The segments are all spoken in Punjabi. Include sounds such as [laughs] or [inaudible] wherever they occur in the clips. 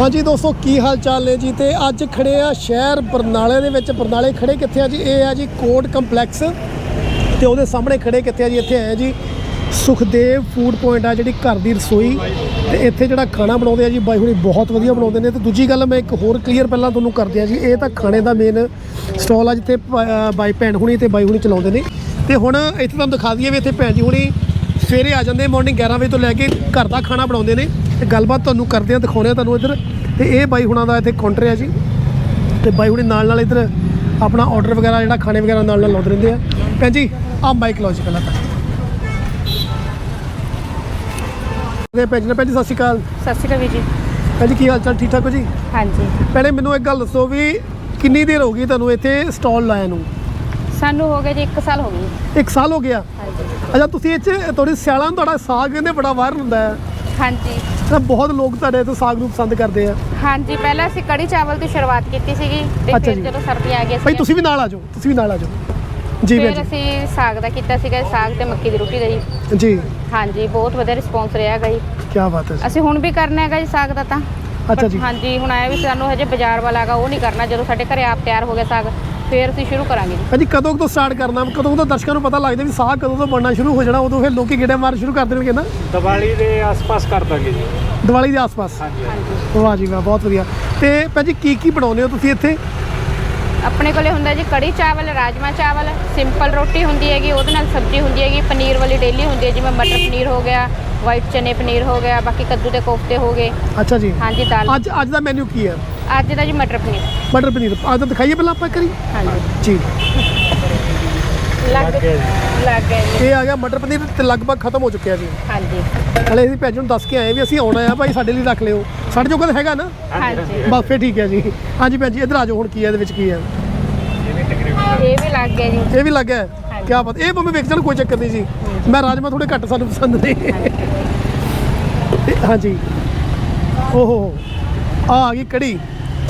ਹਾਂਜੀ ਦੋਸਤੋ, ਕੀ ਹਾਲ ਚਾਲ ਨੇ ਜੀ? ਤੇ ਅੱਜ ਖੜੇ ਆ ਸ਼ਹਿਰ ਬਰਨਾਲੇ ਦੇ ਵਿੱਚ। ਬਰਨਾਲੇ ਖੜੇ ਕਿੱਥੇ ਆ ਜੀ? ਇਹ ਆ ਜੀ ਕੋਰਟ ਕੰਪਲੈਕਸ। ਤੇ ਉਹਦੇ ਸਾਹਮਣੇ ਖੜੇ ਕਿੱਥੇ ਆ ਜੀ? ਇੱਥੇ ਆਏ ਜੀ ਸੁਖਦੇਵ ਫੂਡ ਪੁਆਇੰਟ ਆ, ਜਿਹੜੀ ਘਰ ਦੀ ਰਸੋਈ। ਤੇ ਇੱਥੇ ਜਿਹੜਾ ਖਾਣਾ ਬਣਾਉਂਦੇ ਆ ਜੀ, ਬਾਈ ਹੁਣੀ ਬਹੁਤ ਵਧੀਆ ਬਣਾਉਂਦੇ ਨੇ। ਤੇ ਦੂਜੀ ਗੱਲ ਮੈਂ ਇੱਕ ਹੋਰ ਕਲੀਅਰ ਪਹਿਲਾਂ ਤੁਹਾਨੂੰ ਕਰਦੇ ਆ ਜੀ, ਇਹ ਤਾਂ ਖਾਣੇ ਦਾ ਮੇਨ ਸਟਾਲ ਆ ਜਿੱਥੇ ਪ- ਬਾਈ ਭੈਣ ਹੁਣੀ ਤੇ ਬਾਈ ਹੁਣੀ ਚਲਾਉਂਦੇ ਨੇ। ਤੇ ਹੁਣ ਇੱਥੇ ਤੁਹਾਨੂੰ ਦਿਖਾ ਦਈਏ ਵੀ ਇੱਥੇ ਭੈਣ ਜੀ ਹੁਣੀ ਸਵੇਰੇ ਆ ਜਾਂਦੇ ਮਾਰਨਿੰਗ 11 ਵਜੇ ਤੋਂ ਲੈ ਕੇ ਘਰ ਦਾ ਖਾਣਾ ਬਣਾਉਂਦੇ ਨੇ। ਤੇ ਗੱਲਬਾਤ ਤੁਹਾਨੂੰ ਕਰਦੇ ਆ ਦਿਖਾਉਂਦੇ ਆ ਤੁਹਾਨੂੰ ਇੱਧਰ। ਤੇ ਇਹ ਬਾਈ ਹੁਣਾਂ ਦਾ ਇੱਥੇ ਕਾਊਂਟਰ ਆ ਜੀ। ਤੇ ਬਾਈ ਹੁਣੀ ਨਾਲ ਨਾਲ ਇੱਧਰ ਆਪਣਾ ਆਰਡਰ ਵਗੈਰਾ ਜਿਹੜਾ ਖਾਣੇ ਵਗੈਰਾ ਨਾਲ ਨਾਲ ਲਾਉਂਦੇ ਰਹਿੰਦੇ ਆ। ਭੈਣ ਜੀ ਆ ਮਾਈਕ ਲਓ ਜੀ ਪਹਿਲਾਂ ਤਾਂ। ਤੇ ਭੈਣ ਜੀ ਭੈਣ ਜੀ ਸਤਿ ਸ਼੍ਰੀ ਅਕਾਲ। ਸਤਿ ਸ਼੍ਰੀ ਅਕਾਲ ਜੀ। ਭੈਣ ਜੀ ਕੀ ਹਾਲ ਚਾਲ? ਠੀਕ ਠਾਕ ਹੋ ਜੀ? ਹਾਂਜੀ। ਭੈਣੇ ਮੈਨੂੰ ਇੱਕ ਗੱਲ ਦੱਸੋ ਵੀ ਕਿੰਨੀ ਦੇਰ ਹੋ ਗਈ ਤੁਹਾਨੂੰ ਇੱਥੇ ਸਟਾਲ ਲਾਇਆ ਨੂੰ? ਸਾਨੂੰ ਹੋ ਗਿਆ ਜੀ 1 ਸਾਲ ਹੋ ਗਈ ਇੱਕ ਸਾਲ ਹੋ ਗਿਆ? ਹਾਂਜੀ। ਅੱਛਾ ਤੁਸੀਂ 'ਚ ਤੁਹਾਡੇ ਸਿਆਲਾਂ ਨੂੰ ਤੁਹਾਡਾ ਸਾਗ ਕਹਿੰਦੇ ਬੜਾ ਵਾਇਰਲ ਹੁੰਦਾ ਹੈ। ਹਾਂਜੀ। ਤਾਂ ਬਹੁਤ ਲੋਕ ਤੁਹਾਡੇ ਤੋਂ ਸਾਗ ਨੂੰ ਪਸੰਦ ਕਰਦੇ ਆ। ਹਾਂਜੀ ਪਹਿਲਾਂ ਅਸੀਂ ਕੜੀ ਚਾਵਲ ਦੀ ਸ਼ੁਰੂਆਤ ਕੀਤੀ ਸੀਗੀ ਤੇ ਅੱਛਾ ਫਿਰ ਜੀ। ਜਦੋਂ ਸਰਦੀ ਆ ਗਈ ਭਾਈ ਤੁਸੀਂ ਵੀ ਨਾਲ ਆ ਜਾਓ ਤੁਸੀਂ ਵੀ ਨਾਲ ਆ ਜਾਓ। ਜੀ ਭੈਣ ਫਿਰ ਅਸੀਂ ਸਾਗ ਦਾ ਕੀਤਾ ਸੀਗਾ ਸਾਗ ਤੇ ਮੱਕੀ ਦੀ ਰੋਟੀ ਦਾ ਜੀ। ਜੀ। ਜੀ ਹਾਂਜੀ ਬਹੁਤ ਵਧੀਆ ਰਿਸਪੌਂਸ ਰਿਹਾ ਹੈਗਾ ਜੀ। ਕੀ ਬਾਤ ਹੈ ਜੀ। ਅਸੀਂ ਹੁਣ ਵੀ ਕਰਨਾ ਹੈਗਾ ਜੀ ਸਾਗ ਦਾ ਤਾਂ। ਅੱਛਾ ਜੀ। ਹਾਂਜੀ ਹੁਣ ਆਇਆ ਵੀ ਸਾਨੂੰ ਹਜੇ ਬਾਜ਼ਾਰ ਵਾਲਾ ਹੈਗਾ ਉਹ ਨਹੀਂ ਕਰਨਾ ਜਦੋਂ ਸਾਡੇ ਘਰੇ ਆਪ ਤਿਆਰ ਹੋ ਗਿਆ ਸਾਗ ਫਿਰ ਅਸੀਂ ਸ਼ੁਰੂ ਕਰਾਂਗੇ ਜੀ। ਭਾਜੀ ਕਦੋਂ ਕੁ ਤੋਂ ਸਟਾਰਟ ਕਰਨਾ? ਕਦੋਂ ਕੁ ਤੋਂ ਦਰਸ਼ਕਾਂ ਨੂੰ ਪਤਾ ਲੱਗ ਜਾਏ ਵੀ ਸਾਗ ਕਦੋਂ ਤੋਂ ਬਣਨਾ ਸ਼ੁਰੂ ਹੋ ਜਾਣਾ ਉਦੋਂ ਫਿਰ ਲੋਕੀ ਗੇੜੇ ਮਾਰ ਸ਼ੁਰੂ ਕਰ ਦੇਣਗੇ ਨਾ? ਦੀਵਾਲੀ ਦੇ ਆਸ-ਪਾਸ ਕਰ ਦਾਂਗੇ ਜੀ। ਦੀਵਾਲੀ ਦੇ ਆਸ-ਪਾਸ? ਹਾਂਜੀ ਹਾਂਜੀ। ਵਾਹ ਜੀ ਵਾਹ ਬਹੁਤ ਵਧੀਆ। ਤੇ ਭਾਜੀ ਕੀ ਕੀ ਬਣਾਉਂਦੇ ਹੋ ਤੁਸੀਂ ਇੱਥੇ? ਆਪਣੇ ਕੋਲੇ ਹੁੰਦਾ ਜੀ ਕੜੀ ਚਾਵਲ ਰਾਜਮਾ ਚਾਵਲ ਸਿੰਪਲ ਰੋਟੀ ਹੁੰਦੀ ਹੈਗੀ ਉਹਦੇ ਨਾਲ ਸਬਜ਼ੀ ਹੁੰਦੀ ਹੈਗੀ ਪਨੀਰ ਵਾਲੀ ਡੇਲੀ ਹੁੰਦੀ ਹੈ ਜਿਵੇਂ ਮਟਰ ਪਨੀਰ ਹੋ ਗਿਆ ਵਾਈਟ ਚਨੇ ਪਨੀਰ ਹੋ ਗਿਆ ਬਾਕੀ ਕੱਦੂ ਦੇ ਕੋਫਤੇ ਹੋ ਗਏ। ਅੱਛਾ ਜੀ। ਹਾਂਜੀ ਦਾਲ। ਅੱਜ ਅੱਜ ਦਾ ਮੈਨੂ ਕੀ ਹੈ? ਅੱਜ ਦਾ ਜੀ ਮਟਰ ਪਨੀਰ। ਮਟਰ ਪਨੀਰ। ਅੱਜ ਦਿਖਾਈਏ ਪਹਿਲਾਂ ਆਪਾਂ ਕਰੀ ਹਾਂਜੀ। ਜੀ। ਲੱਗ ਲੱਗ ਜੀ। ਇਹ ਆ ਗਿਆ ਮਟਰ ਪਨੀਰ ਤੇ ਲਗਭਗ ਖਤਮ ਹੋ ਚੁੱਕਿਆ ਜੀ। ਹਾਂਜੀ। ਹਲੇ ਅਸੀਂ ਭੈਣ ਨੂੰ ਦੱਸ ਕੇ ਆਏ ਵੀ ਅਸੀਂ ਆਉਣਾ ਆ ਭਾਈ ਸਾਡੇ ਲਈ ਰੱਖ ਲਿਓ। ਸਾਡੇ ਜੋਗਾ ਤਾਂ ਹੈਗਾ ਨਾ? ਹਾਂਜੀ ਬਸ ਠੀਕ ਹੈ ਜੀ। ਹਾਂਜੀ ਭੈਣ ਜੀ ਇੱਧਰ ਆ ਜਾਓ ਹੁਣ ਕੀ ਹੈ ਇਹਦੇ ਵਿੱਚ ਕੀ ਹੈ? ਇਹ ਵੀ ਤਕਰੀਬਨ ਇਹ ਵੀ ਲੱਗ ਗਿਆ ਜੀ। ਇਹ ਵੀ ਲੱਗਾ ਹੈ ਹਾਂਜੀ। ਕੀ ਪਤਾ ਇਹ ਭਾਵੇਂ ਵੇਖ ਜਾਣ ਕੋਈ ਚੱਕਰ ਨਹੀਂ ਜੀ। ਮੈਂ ਰਾਜਮਾ ਥੋੜੇ ਘੱਟ ਸਾਨੂੰ ਪਸੰਦ ਨੇ। ਹਾਂਜੀ। ਓਹੋ। ਆ ਆ ਗਈ ਕੜੀ।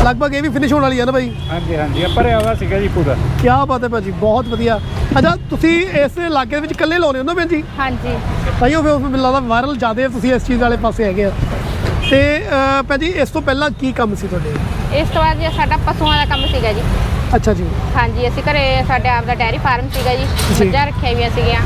ਲਗਭਗ ਇਹ ਵੀ ਫਿਨਿਸ਼ ਹੋਣ ਵਾਲੀ ਆ ਨਾ ਭਾਈ ਹਾਂਜੀ ਹਾਂਜੀ। ਭਰਿਆ ਹੋਇਆ ਸੀਗਾ ਜੀ ਪੂਰਾ। ਕੀ ਬਾਤ ਹੈ ਭਾਜੀ ਬਹੁਤ ਵਧੀਆ। ਅੱਛਾ ਤੁਸੀਂ ਇਸ ਇਲਾਕੇ ਦੇ ਵਿੱਚ ਇਕੱਲੇ ਲਾਉਨੇ ਹੋ ਨਾ ਭੈਣ ਜੀ? ਹਾਂਜੀ। ਤਾਈਓ ਫਿਰ ਮੈਨੂੰ ਲੱਗਦਾ ਵਾਇਰਲ ਜ਼ਿਆਦਾ ਤੁਸੀਂ ਇਸ ਚੀਜ਼ ਵਾਲੇ ਪਾਸੇ ਹੈਗੇ ਆ। ਤੇ ਅਹ, ਭੈਣ ਜੀ ਇਸ ਤੋਂ ਪਹਿਲਾਂ ਕੀ ਕੰਮ ਸੀ ਤੁਹਾਡੇ? ਇਸ ਤੋਂ ਬਾਅਦ ਜੀ ਸਾਡਾ ਪਸ਼ੂਆਂ ਦਾ ਕੰਮ ਸੀਗਾ ਜੀ। ਅੱਛਾ ਜੀ। ਹਾਂਜੀ ਅਸੀਂ ਘਰੇ ਸਾਡੇ ਆਪ ਦਾ ਡੈਰੀ ਫਾਰਮ ਸੀਗਾ ਜੀ। ਜੀ। ਮੱਝਾਂ ਰੱਖੀਆਂ ਹੋਈਆਂ ਸੀਗੀਆਂ।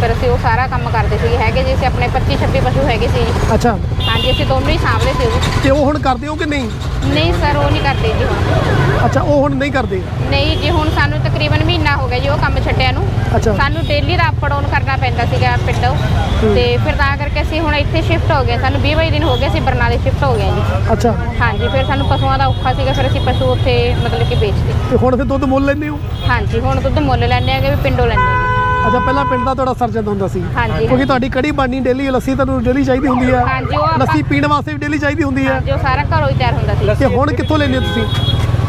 ਫਿਰ ਅਸੀਂ ਉਹ ਸਾਰਾ ਕੰਮ ਕਰਦੇ ਸੀਗੇ ਹੈਗੇ ਜੀ ਅਸੀਂ ਆਪਣੇ 25 26 ਪਸ਼ੂ ਹੈਗੇ ਸੀ ਜੀ। ਅੱਛਾ। ਹਾਂਜੀ ਅਸੀਂ ਦੋਨੋਂ ਹੀ ਸਾਂਭਦੇ ਸੀ ਉਹ। ਤੇ ਉਹ ਹੁਣ ਕਰਦੇ ਹੋ ਕਿ ਨਹੀਂ? ਨਹੀਂ ਸਰ ਉਹ ਨਹੀਂ ਕਰਦੇ ਜੀ ਹੁਣ। ਅੱਛਾ ਉਹ ਹੁਣ ਨਹੀਂ ਕਰਦੇ? ਨਹੀਂ ਜੀ ਹੁਣ ਸਾਨੂੰ ਤਕਰੀਬਨ ਮਹੀਨਾ ਹੋ ਗਿਆ ਜੀ ਉਹ ਕੰਮ ਛੱਡਿਆ ਨੂੰ। ਅੱਛਾ। ਸਾਨੂੰ ਡੇਲੀ ਅਪ ਡਾਊਨ ਕਰਨਾ ਪੈਂਦਾ ਸੀਗਾ ਪਿੰਡੋਂ। ਤੇ ਫਿਰ ਤਾਂ ਕਰਕੇ ਅਸੀਂ ਹੁਣ ਇੱਥੇ ਸ਼ਿਫਟ ਹੋ ਗਏ। ਸਾਨੂੰ 20 22 ਦਿਨ ਹੋ ਗਏ ਅਸੀਂ ਬਰਨਾਲੇ ਸ਼ਿਫਟ ਹੋ ਗਏ ਜੀ। ਅੱਛਾ। ਹਾਂਜੀ ਫਿਰ ਸਾਨੂੰ ਪਸ਼ੂਆਂ ਦਾ ਔਖਾ ਸੀਗਾ ਫਿਰ ਅਸੀਂ ਪਸ਼ੂ ਉੱਥੇ ਮਤਲਬ ਕਿ ਵੇਚਦੇ। ਤੇ ਹੁਣ ਫਿਰ ਦੁੱਧ ਮੁੱਲ ਲੈਂਦੇ ਹੋ? ਹਾਂਜੀ ਹੁਣ ਦੁੱਧ ਮੁੱਲ ਲੈਣੇ ਹੈਗੇ ਵੀ ਪਿੰਡੋਂ ਲੈਣੇ ਅੱਛਾ ਪਹਿਲਾਂ ਪਿੰਡ ਦਾ ਤੁਹਾਡਾ ਸਰਜਨ ਹੁੰਦਾ ਸੀ। ਹਾਂਜੀ ਕਿਉਂਕਿ ਤੁਹਾਡੀ ਕੜੀ ਬਣਨੀ ਡੇਲੀ ਲੱਸੀ ਤੁਹਾਨੂੰ ਡੇਲੀ ਚਾਹੀਦੀ ਹੁੰਦੀ ਆ। ਹਾਂਜੀ, ਉਹ ਆਪਾਂ- ਲੱਸੀ ਪੀਣ ਵਾਸਤੇ ਵੀ ਡੇਲੀ ਚਾਹੀਦੀ ਹੁੰਦੀ ਆ। ਉਹ ਸਾਰਾ ਘਰੋਂ ਹੀ ਤਿਆਰ ਹੁੰਦਾ ਸੀ। ਤੇ ਹੁਣ ਕਿੱਥੋਂ ਲੈਂਦੇ ਹੋ ਤੁਸੀਂ?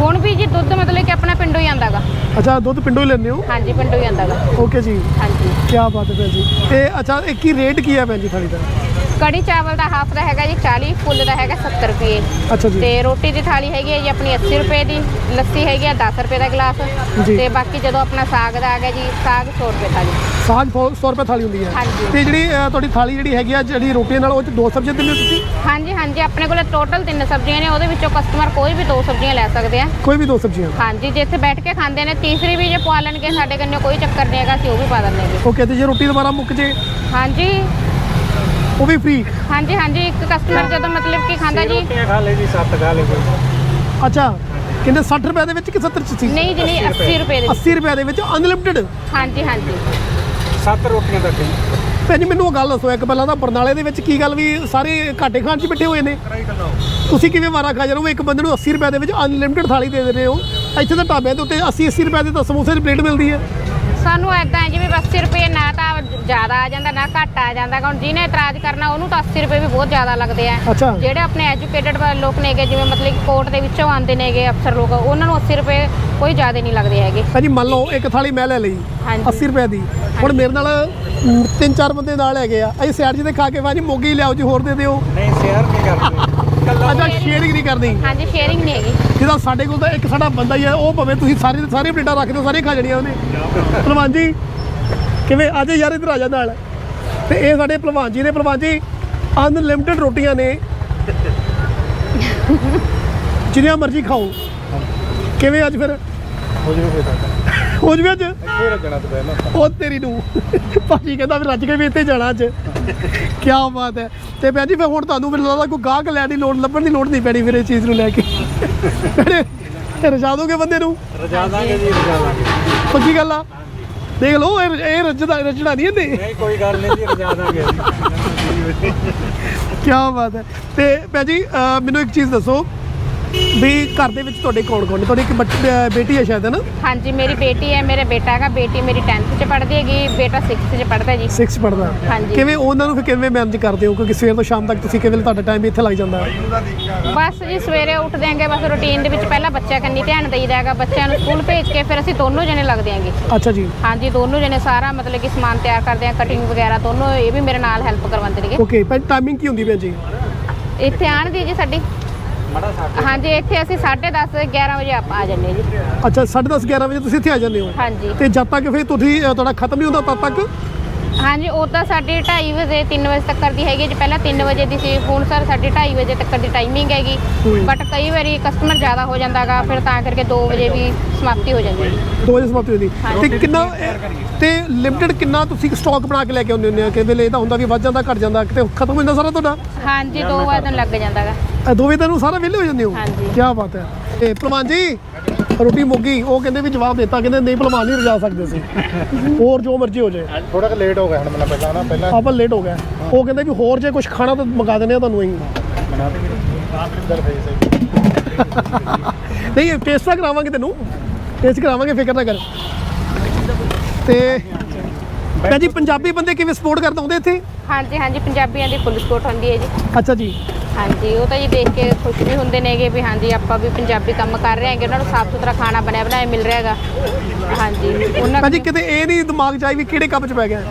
ਹੁਣ ਵੀ ਜੀ ਦੁੱਧ ਮਤਲਬ ਕਿ ਆਪਣਾ ਪਿੰਡੋਂ ਹੀ ਆਂਦਾਗਾ ਅੱਛਾ ਦੁੱਧ ਪਿੰਡੋਂ ਹੀ ਲੈਂਦੇ ਹੋ? ਹਾਂਜੀ ਪਿੰਡੋਂ ਹੀ ਆਂਦਾਗਾ ਓਕੇ ਜੀ। ਹਾਂਜੀ। ਕੀ ਬਾਤ ਹੈ ਭੈਣ ਜੀ। ਤੇ ਅੱਛਾ ਇਹ ਕੀ ਰੇਟ ਕੀ ਹੈ ਭੈਣ ਜੀ ਥਾਲੀ ਦਾ ਕੜੀ ਚਾਵਲ ਦਾ ਹਾਫ ਦਾ ਹੈਗਾ ਜੀ 40 ਫੁੱਲ ਦਾ ਹੈਗਾ 70 ਰੁਪਏ। ਅੱਛਾ ਜੀ। ਤੇ ਰੋਟੀ ਦੀ ਥਾਲੀ ਹੈਗੀ ਹੈ ਜੀ ਆਪਣੀ 80 ਰੁਪਏ ਦੀ ਲੱਸੀ ਹੈਗੀ ਆ 10 ਰੁਪਏ ਦਾ ਗਲਾਸ। ਜੀ। ਤੇ ਬਾਕੀ ਜਦੋਂ ਆਪਣਾ ਸਾਗ ਦਾ ਆ ਗਿਆ ਜੀ ਸਾਗ 100 ਰੁਪਏ ਥਾਲੀ। ਸਾਗ 100 ਰੁਪਏ ਥਾਲੀ ਹੁੰਦੀ ਹੈ। ਹਾਂਜੀ। ਤੇ ਜਿਹੜੀ ਅ, ਤੁਹਾਡੀ ਥਾਲੀ ਜਿਹੜੀ ਹੈਗੀ ਆ ਜਿਹੜੀ ਰੋਟੀ ਨਾਲ ਉਹ ਚ ਦੋ ਸਬਜ਼ੀਆਂ ਦਿੰਦੇ ਹੋ ਤੁਸੀਂ? ਹਾਂਜੀ ਹਾਂਜੀ ਆਪਣੇ ਕੋਲੇ ਟੋਟਲ ਤਿੰਨ ਸਬਜ਼ੀਆਂ ਨੇ ਉਹਦੇ ਵਿੱਚੋਂ ਕਸਟਮਰ ਕੋਈ ਵੀ ਦੋ ਸਬਜ਼ੀਆਂ ਲੈ ਸਕਦੇ ਆ। ਕੋਈ ਵੀ ਦੋ ਸਬਜ਼ੀਆਂ? ਹਾਂਜੀ ਜੇ ਇੱਥੇ ਬੈਠ ਕੇ ਖਾਂਦੇ ਨੇ ਤੀਸਰੀ ਵੀ ਜੇ ਪਵਾ ਲੈਣਗੇ ਸਾਡੇ ਕੰਨੇ ਕੋਈ ਚੱਕਰ ਨਹੀਂ ਹੈਗਾ ਅਸੀਂ ਉਹ ਵੀ ਪਾ ਦਿੰਦੇ ਹਾਂ ਓਕੇ ਤੇ ਜੇ ਰੋਟੀ ਦੁਬਾਰਾ ਮੁੱਕ ਜੇ। ਹਾਂਜੀ। ਉਹ ਵੀ ਫ੍ਰੀ ਹਾਂਜੀ ਹਾਂਜੀ ਇੱਕ ਕਸਟਮਰ ਜਦੋਂ ਮਤਲਬ ਕਿ ਖਾਂਦਾ ਜੀ। ਰੋਟੀਆਂ ਖਾ ਲੈ ਜੀ ਸੱਤ ਖਾ ਲੈ ਕੋਈ। ਅੱਛਾ ਕਿੰਨੇ 60 ਰੁਪਏ ਦੇ ਵਿੱਚ ਕਿ 70 ਚ ਸੀ? ਨਹੀਂ ਜੀ ਨਹੀਂ 80 ਰੁਪਏ। ਦੇ 80 ਰੁਪਏ ਦੇ ਵਿੱਚ ਅਨਲਿਮਿਟਿਡ ਹਾਂਜੀ ਹਾਂਜੀ। ਸੱਤ ਰੋਟੀਆਂ ਤੱਕ ਭੈਣ ਜੀ ਮੈਨੂੰ ਉਹ ਗੱਲ ਦੱਸੋ ਇੱਕ ਪਹਿਲਾਂ ਤਾਂ ਬਰਨਾਲੇ ਦੇ ਵਿੱਚ ਕੀ ਗੱਲ ਵੀ ਸਾਰੇ ਘਾਟੇ ਖਾਣ 'ਚ ਬੈਠੇ ਹੋਏ ਨੇ? ਤੁਸੀਂ ਕਿਵੇਂ ਮਾਰਾ ਖਾ ਜਾਣੋ ਇੱਕ ਬੰਦੇ ਨੂੰ 80 ਰੁਪਏ ਦੇ ਵਿੱਚ ਅਨਲਿਮਿਟਿਡ ਥਾਲੀ ਦੇ ਦੇ ਰਹੇ ਹੋ। ਇੱਥੇ ਤਾਂ ਢਾਬਿਆਂ ਦੇ ਉੱਤੇ 80 80 ਰੁਪਏ ਦੇ ਤਾਂ ਸਮੋਸੇ ਦੀ ਪਲੇਟ ਮਿਲਦੀ ਹੈ। ਸਾਨੂੰ ਐਦਾਂ ਜਿਵੇਂ 80 ਰੁਪਏ ਨਾ ਤਾਂ ਜ਼ਿਆਦਾ ਆ ਜਾਂਦਾ ਨਾ ਘੱਟ ਆ ਜਾਂਦਾ ਹੁਣ ਜਿਹਨੇ ਇਤਰਾਜ਼ ਕਰਨਾ ਉਹਨੂੰ ਤਾਂ 80 ਰੁਪਏ ਵੀ ਬਹੁਤ ਜ਼ਿਆਦਾ ਲੱਗਦੇ ਆ। ਅੱਛਾ। ਜਿਹੜੇ ਆਪਣੇ ਐਜੂਕੇਟਡ ਲੋਕ ਨੇਗੇ ਜਿਵੇਂ ਮਤਲਬ ਕਿ ਕੋਰਟ ਦੇ ਵਿੱਚੋਂ ਆਉਂਦੇ ਨੇਗੇ ਅਫਸਰ ਲੋਕ ਉਹਨਾਂ ਨੂੰ 80 ਰੁਪਏ ਕੋਈ ਜ਼ਿਆਦਾ ਨਹੀਂ ਲੱਗਦੇ ਹੈਗੇ। ਭਾਜੀ ਮੰਨ ਲਓ ਇੱਕ ਥਾਲੀ ਮੈਂ ਲੈ ਲਈ ਹਾਂਜੀ। 80 ਰੁਪਏ ਦੀ। ਹੁਣ ਮੇਰੇ ਨਾਲ ਅਮ, ਤਿੰਨ ਚਾਰ ਬੰਦੇ ਨਾਲ ਹੈਗੇ ਆ। ਅਸੀਂ ਸਾਈਡ 'ਚ ਤੇ ਖਾ ਕੇ ਭਾਜੀ ਮੋਗੀ ਲਿਆਓ ਜੀ ਹੋਰ ਦੇ ਦਿਓ। ਨਹੀਂ ਸ਼ੇਅਰ ਨਹੀਂ ਕਰਦੇ ਕੱਲਾ ਅੱਛਾ ਸ਼ੇਅਰਿੰਗ ਨਹੀਂ ਕਰਨੀ। ਹਾਂਜੀ ਸ਼ੇਅਰਿੰਗ ਨਹੀਂ ਹੈਗੀ। ਜਿਹਦਾ ਸਾਡੇ ਕੋਲ ਤਾਂ ਇੱਕ ਸਾਡਾ ਬੰਦਾ ਹੀ ਹੈ, ਉਹ ਭਾਵੇਂ ਤੁਸੀਂ ਸਾਰੇ ਦੇ ਸਾਰੇ ਪਲੇਟਾਂ ਰੱਖ ਦਿਓ ਸਾਰੇ ਖਾ ਜਾਣੀਆਂ ਉਹਨੇ। ਭਲਵਾਨ ਜੀ, ਕਿਵੇਂ ਅੱਜ ਯਾਰ ਇੱਧਰ ਆ ਜਾ ਨਾਲ। ਤੇ ਇਹ ਸਾਡੇ ਭਲਵਾਨ ਜੀ ਨੇ ਭਲਵਾਨ ਜੀ ਅਨਲਿਮਿਟਿਡ ਰੋਟੀਆਂ ਨੇ। ਜਿੰਨੀਆਂ ਮਰਜ਼ੀ ਖਾਓ। ਕਿਵੇਂ ਅੱਜ ਫਿਰ? ਹੋ ਜਵੇ [laughs] ਹੋ ਅੱਜ? ਇੱਥੇ ਰੱਜਣਾ ਤੇ ਪਹਿਲਾਂ। ਉਹ ਤੇਰੀ ਨੂੰ। ਭਾਜੀ ਕਹਿੰਦਾ ਵੀ ਰੱਜ ਕੇ ਵੀ ਇੱਥੇ ਜਾਣਾ ਅੱਜ। ਕੀ ਬਾਤ ਹੈ। ਤੇ ਭੈਣ ਜੀ ਫਿਰ ਹੁਣ ਤੁਹਾਨੂੰ ਮੈਨੂੰ ਲੱਗਦਾ ਕੋਈ ਗਾਹਕ ਲੈਣ ਦੀ ਲੋੜ ਲੱਭਣ ਦੀ ਲੋੜ ਨਹੀਂ ਪੈਣੀ ਫਿਰ ਇਹ ਚੀਜ਼ ਨੂੰ ਲੈ ਕੇ। ਰਜਾ ਦੋਗੇ ਬੰਦੇ ਨੂੰ? ਰਜਾ ਦਾਂਗੇ ਜੀ ਰਜਾ ਦਾਂਗੇ। ਪੱਕੀ ਗੱਲ ਆ? ਦੇਖ ਲਓ ਇਹ ਇਹ ਰਜਦਾ ਰਜਣਾ ਨਹੀਂ ਇਹਨੇ। ਨਹੀਂ ਕੋਈ ਗੱਲ ਨਹੀਂ ਜੀ ਰਜਾ ਦਾਂਗੇ ਕੀ ਬਾਤ ਹੈ। ਤੇ ਭੈਣ ਜੀ ਮੈਨੂੰ ਇੱਕ ਚੀਜ਼ ਦੱਸੋ। ਵੀ ਘਰ ਦੇ ਵਿੱਚ ਤੁਹਾਡੇ ਕੌਣ ਕੌਣ ਨੇ? ਤੁਹਾਡੀ ਇੱਕ ਬੱਚ- ਅਹ ਬੇਟੀ ਹੈ ਸ਼ਾਇਦ ਹੈ ਨਾ? ਹਾਂਜੀ ਮੇਰੀ ਬੇਟੀ ਹੈ ਮੇਰੇ ਬੇਟਾ ਹੈਗਾ। ਬੇਟੀ ਮੇਰੀ 10th ਚ ਪੜ੍ਹਦੀ ਹੈਗੀ ਬੇਟਾ 6th ਚ ਪੜ੍ਹਦਾ ਜੀ। 6 ਪੜਦਾ ਹਾਂਜੀ। ਕਿਵੇਂ ਉਹਨਾਂ ਨੂੰ ਫਿਰ ਕਿਵੇਂ ਮੈਨੇਜ ਕਰਦੇ ਹੋ? ਕਿਉਂਕਿ ਸਵੇਰ ਤੋਂ ਸ਼ਾਮ ਤੱਕ ਤੁਸੀਂ ਕਿਵੇਂ ਤੁਹਾਡਾ ਟਾਈਮ ਇੱਥੇ ਲੱਗ ਜਾਂਦਾ? ਬਸ ਜੀ ਸਵੇਰੇ ਉੱਠਦੇ ਆਂਗੇ ਬਸ ਰੁਟੀਨ ਦੇ ਵਿੱਚ ਪਹਿਲਾਂ ਬੱਚਿਆਂ ਕੰਨੀ ਧਿਆਨ ਦੇਈਦਾ ਹੈਗਾ। ਬੱਚਿਆਂ ਨੂੰ ਸਕੂਲ ਭੇਜ ਕੇ ਫਿਰ ਅਸੀਂ ਦੋਨੋਂ ਜਣੇ ਲੱਗਦੇ ਆਂਗੇ ਅੱਛਾ ਜੀ। ਹਾਂਜੀ ਦੋਨੋਂ ਜਣੇ ਸਾਰਾ ਮਤਲਬ ਕਿ ਸਮਾਨ ਤਿਆਰ ਕਰਦੇ ਆ ਕਟਿੰਗ ਵਗੈਰਾ ਦੋਨੋਂ ਇਹ ਵੀ ਮੇਰੇ ਨਾਲ ਹੈਲਪ ਕਰਵਾਉਂਦੇ ਨੇਗੇ। ਓਕੇ ਭੈਣ ਟਾਈਮਿੰਗ ਕੀ ਹੁੰਦੀ ਭੈਣ ਜੀ? ਇੱਥੇ ਆਣ ਦੀ ਜੀ ਸਾਡੇ। ਹਾਂਜੀ ਇੱਥੇ ਅਸੀਂ 10:30 11 ਵਜੇ ਆਪ ਆ ਜੰਨੇ ਜੀ। ਅੱਛਾ 10:30 11 ਵਜੇ ਤੁਸੀਂ ਇੱਥੇ ਆ ਜਾਂਦੇ ਹੋ? ਹਾਂਜੀ। ਤੇ ਜਦ ਤੱਕ ਫਿਰ ਤੁਸੀਂ ਅ, ਤੁਹਾਡਾ ਖਤਮ ਨਹੀਂ ਹੁੰਦਾ ਤਦ ਤੱਕ? ਹਾਂਜੀ ਉਹ ਤਾਂ ਸਾਡੀ 2:30 ਵਜੇ 3 ਵਜੇ ਤੱਕ ਦੀ ਹੈਗੀ ਜੀ। ਪਹਿਲਾਂ 3 ਵਜੇ ਦੀ ਸੀ ਹੁਣ ਸਰ ਸਾਡੀ 2:30 ਵਜੇ ਤੱਕ ਦੀ ਟਾਈਮਿੰਗ ਹੈਗੀ। ਹੂੰ। ਬਟ ਕਈ ਵਾਰੀ ਕਸਟਮਰ ਜ਼ਿਆਦਾ ਹੋ ਜਾਂਦਾਗਾ ਫਿਰ ਤਾਂ ਕਰਕੇ 2 ਵਜੇ ਵੀ ਸਮਾਪਤੀ ਹੋ ਜਾਂਦੀ ਹੈ 2 ਵਜੇ ਸਮਾਪਤੀ ਹੁੰਦੀ। ਤੇ ਕਿੰਨਾ ਤੇ ਲਿਮਟਿਡ ਕਿੰਨਾ ਤੁਸੀਂ ਸਟਾਕ ਬਣਾ ਕੇ ਲੈ ਕੇ ਆਉਂਦੇ ਹੁੰਦੇ ਹੋ? ਕਿ ਵੇਲੇ ਇਹ ਤਾਂ ਹੁੰਦਾ ਵੀ ਵੱਧ ਜਾਂਦਾ ਘਟ ਜਾਂਦਾ ਕਿਤੇ ਖਤਮ ਹੋ ਜਾਂਦਾ ਸਾਰਾ ਤੁਹਾਡਾ? ਹਾਂਜੀ 2 ਵਜੇ ਦਿਨ ਲੱਗ ਜਾਂਦਾਗਾ ਇਹ ਦੋ ਵਜੇ ਤੱਕ ਨੂੰ ਸਾਰਾ ਵਿਹਲੇ ਹੋ ਜਾਂਦੇ ਹੋ? ਹਾਂਜੀ। ਕੀ ਬਾਤ ਹੈ। ਤੇ ਭਲਵਾਨ ਜੀ ਰੋਟੀ ਮੁੱਗੀ ਉਹ ਕਹਿੰਦੇ ਵੀ ਜਵਾਬ ਦਿੱਤਾ ਕਹਿੰਦੇ ਨਹੀਂ ਭਲਵਾਨ ਨਹੀਂ ਰਜਾ ਸਕਦੇ ਸੀ ਹੋਰ ਜੋ ਮਰਜ਼ੀ ਹੋ ਜਾਏ। ਥੋੜਾ ਕੁ ਲੇਟ ਹੋ ਗਿਆ ਹੁਣ ਮੈਨੂੰ ਪਹਿਲਾਂ ਨਾ ਪਹਿਲਾਂ। ਆਪਾਂ ਲੇਟ ਹੋ ਗਏ ਉਹ ਕਹਿੰਦੇ ਵੀ ਹੋਰ ਜੇ ਕੁਝ ਖਾਣਾ ਤਾਂ ਮੰਗਾ ਦਿੰਦੇ ਆ ਤੁਹਾਨੂੰ ਅਸੀਂ। ਬਣਾ ਦੇ ਸਹੀ ਨਹੀਂ ਟੇਸਟ ਤਾਂ ਕਰਾਵਾਂਗੇ ਤੈਨੂੰ। ਟੇਸਟ ਕਰਾਵਾਂਗੇ ਫਿਕਰ ਨਾ ਕਰ। ਤੇ ਭੈਣ ਜੀ ਪੰਜਾਬੀ ਬੰਦੇ ਕਿਵੇਂ ਸਪੋਰਟ ਕਰਦੇ ਆਉਂਦੇ ਇੱਥੇ? ਹਾਂਜੀ ਹਾਂਜੀ ਪੰਜਾਬੀਆਂ ਦੀ ਫੁੱਲ ਸਪੋਰਟ ਹੁੰਦੀ ਹੈ ਜੀ। ਅੱਛਾ ਜੀ। ਹਾਂਜੀ ਉਹ ਤਾਂ ਜੀ ਦੇਖ ਕੇ ਖੁਸ਼ ਵੀ ਹੁੰਦੇ ਨੇਗੇ ਵੀ ਹਾਂਜੀ ਆਪਾਂ ਵੀ ਪੰਜਾਬੀ ਕੰਮ ਕਰ ਰਹੇ ਹਾਂਗੇ ਉਹਨਾਂ ਨੂੰ ਸਾਫ਼ ਸੁਥਰਾ ਖਾਣਾ ਬਣਿਆ ਬਣਾਇਆ ਮਿਲ ਰਿਹਾ ਹੈਗਾ। ਹਾਂਜੀ ਉਹਨਾਂ ਭੈਣ ਜੀ ਕਿਤੇ ਇਹ ਨਹੀਂ ਦਿਮਾਗ 'ਚ ਆਈ ਵੀ ਕਿਹੜੇ ਕੱਪ 'ਚ ਪੈ ਗਿਆ?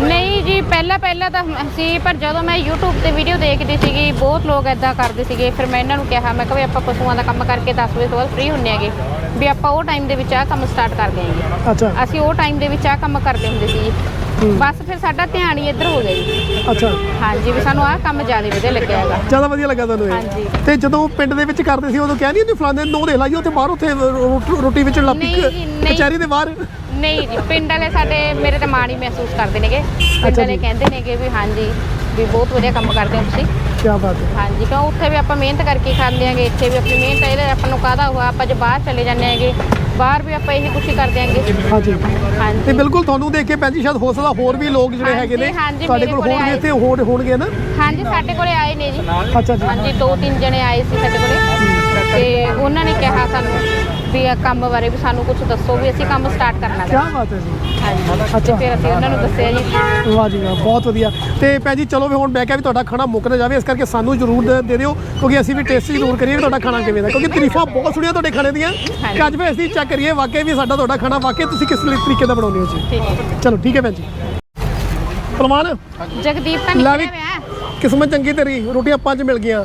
ਨਹੀਂ ਜੀ ਪਹਿਲਾਂ ਪਹਿਲਾਂ ਤਾਂ ਸੀ ਪਰ ਜਦੋਂ ਮੈਂ YouTube ਤੇ ਵੀਡੀਓ ਦੇਖਦੀ ਸੀਗੀ ਬਹੁਤ ਲੋਕ ਐਦਾਂ ਕਰਦੇ ਸੀਗੇ ਫਿਰ ਮੈਂ ਇਹਨਾਂ ਨੂੰ ਕਿਹਾ ਮੈਂ ਕਿਹਾ ਵੀ ਆਪਾਂ ਪਸ਼ੂਆਂ ਦਾ ਕੰਮ ਕਰਕੇ 10 ਵਜੇ ਤੋਂ ਬਾਅਦ ਫ੍ਰੀ ਹੁੰਨੇ ਹੈਗੇ ਵੀ ਆਪਾਂ ਉਹ ਟਾਈਮ ਦੇ ਵਿੱਚ ਆਹ ਕੰਮ ਸਟਾਰਟ ਕਰਦੇ ਹਾਂਗੇ। ਅੱਛਾ। ਅਸੀਂ ਉਹ ਟਾਈਮ ਦੇ ਵਿੱਚ ਆਹ ਕੰਮ ਕਰਦੇ ਹੁੰਦੇ ਸੀ ਜੀ ਬਸ ਫਿਰ ਸਾਡਾ ਧਿਆਨ ਹੀ ਇੱਧਰ ਹੋ ਗਿਆ ਜੀ। ਅੱਛਾ। ਹਾਂਜੀ ਵੀ ਸਾਨੂੰ ਆਹ ਕੰਮ ਜ਼ਿਆਦਾ ਵਧੀਆ ਲੱਗਿਆ ਹੈਗਾ। ਜ਼ਿਆਦਾ ਵਧੀਆ ਲੱਗਾ ਤੁਹਾਨੂੰ ਹਾਂਜੀ। ਇਹ ਤੇ ਜਦੋਂ ਪਿੰਡ ਦੇ ਵਿੱਚ ਕਰਦੇ ਸੀ ਉਦੋਂ ਕਹਿ ਨਹੀਂ ਹੁੰਦੀ ਫਲਾਣੇ ਨੋ ਦੇ ਲਾਈ ਉੱਥੇ ਬਾਹਰ ਉੱਥੇ ਰੋ- ਰੋਟੀ ਵਿੱਚ ਲਾਪੀ ਨਹੀਂ ਜੀ, ਨਹੀਂ। ਕਚਹਿਰੀ ਦੇ ਬਾਹਰ। ਨਹੀਂ ਜੀ ਪਿੰਡ ਵਾਲੇ ਸਾਡੇ ਮੇਰੇ ਤੇ ਮਾਣ ਹੀ ਮਹਿਸੂਸ ਕਰਦੇ ਨੇਗੇ। ਪਿੰਡ ਅੱਛਾ ਵਾਲੇ ਜੀ। ਕਹਿੰਦੇ ਨੇਗੇ ਵੀ ਹਾਂਜੀ ਵੀ ਬਹੁਤ ਵਧੀਆ ਕੰਮ ਕਰਦੇ ਹੋ ਤੁਸੀਂ। ਕੀ ਬਾਤ ਹੈ। ਹਾਂਜੀ ਕਿਉਂ ਉੱਥੇ ਵੀ ਆਪਾਂ ਮਿਹਨਤ ਕਰਕੇ ਖਾਂਦੇ ਆਂਗੇ ਇੱਥੇ ਵੀ ਆਪਣੀ ਮਿਹਨਤ ਇਹਦੇ ਆਪਾਂ ਨੂੰ ਕਾਹਦਾ ਹੋਆ ਆਪਾਂ ਜੇ ਬਾਹਰ ਚਲੇ ਜਾਂਦੇ ਆਂਗੇ ਬਾਹਰ ਵੀ ਆਪਾਂ ਇਹੀ ਕੁਛ ਹੀ ਕਰਦੇ ਆਂਗੇ ਹਾਂਜੀ। ਤੇ ਹਾਂਜੀ ਬਿਲਕੁਲ ਤੁਹਾਨੂੰ ਦੇਖ ਕੇ ਭੈਣ ਜੀ ਸ਼ਾਇਦ ਹੋ ਸਕਦਾ ਹੋਰ ਵੀ ਲੋਕ ਜਿਹੜੇ ਹੈਗੇ ਨੇ ਹਾਂਜੀ, ਹਾਂਜੀ, ਮੇਰੇ ਕੋਲ ਕੋਲੇ ਹੋਣਗੇ ਆਏ। ਇੱਥੇ ਹੋਰ ਹੋਣਗੇ ਨਾ? ਹਾਂਜੀ ਸਾਡੇ ਕੋਲੇ ਆਏ ਨੇ ਜੀ। ਅੱਛਾ ਜੀ। ਹਾਂਜੀ ਦੋ ਤਿੰਨ ਜਣੇ ਆਏ ਸੀ ਸਾਡੇ ਕੋਲੇ। ਤੇ ਉਹਨਾਂ ਨੇ ਕਿਹਾ ਸਾਨੂੰ ਵੀ ਇਹ ਕੰਮ ਬਾਰੇ ਵੀ ਸਾਨੂੰ ਕੁਝ ਦੱਸੋ ਵੀ ਅਸੀਂ ਕੰਮ ਸਟਾਰਟ ਕਰਨਾ ਕੀ ਹੈ ਬਾਤ ਹੈ ਜੀ। ਹਾਂਜੀ। ਅੱਛਾ। ਤੇ ਫਿਰ ਅਸੀਂ ਉਹਨਾਂ ਨੂੰ ਦੱਸਿਆ ਜੀ। ਵਾਹ ਜੀ ਵਾਹ ਬਹੁਤ ਵਧੀਆ। ਤੇ ਭੈਣ ਜੀ ਚਲੋ ਵੀ ਹੁਣ ਮੈਂ ਕਿਹਾ ਵੀ ਤੁਹਾਡਾ ਖਾਣਾ ਮੁੱਕ ਨਾ ਜਾਵੇ ਇਸ ਕਰਕੇ ਸਾਨੂੰ ਜ਼ਰੂਰ ਦੇ- ਦੇ ਦਿਓ ਕਿਉਂਕਿ ਅਸੀਂ ਵੀ ਟੇਸਟ ਜ਼ਰੂਰ ਕਰੀਏ ਵੀ ਤੁਹਾਡਾ ਖਾਣਾ ਕਿਵੇਂ ਦਾ ਕਿਉਂਕਿ ਤਾਰੀਫਾਂ ਬਹੁਤ ਸੁਣੀਆਂ ਤੁਹਾਡੇ ਖਾਣੇ ਦੀਆਂ। ਕਿ ਅੱਜ ਵੀ ਅਸੀਂ ਚੈੱਕ ਕਰੀਏ ਵਾਕਈ ਵੀ ਸਾਡਾ ਤੁਹਾਡਾ ਖਾਣਾ ਵਾਕਈ ਤੁਸੀਂ ਕਿਸ ਤਰੀਕੇ ਦਾ ਬਣਾਉਂਦੇ ਹੋ ਜੀ? ਹੈ ਚਲੋ ਠੀਕ ਹੈ ਭੈਣ ਜੀ। ਪਰਮਾਨ ਜਗਦੀਪ ਤਾਂ ਲੈ ਨਿਕਲਿਆ ਵੀ ਹੋਇਆ ਕਿਸਮਤ ਚੰਗੀ ਤੇਰੀ ਰੋਟੀਆਂ ਪੰਜ ਮਿਲ ਗਈਆਂ।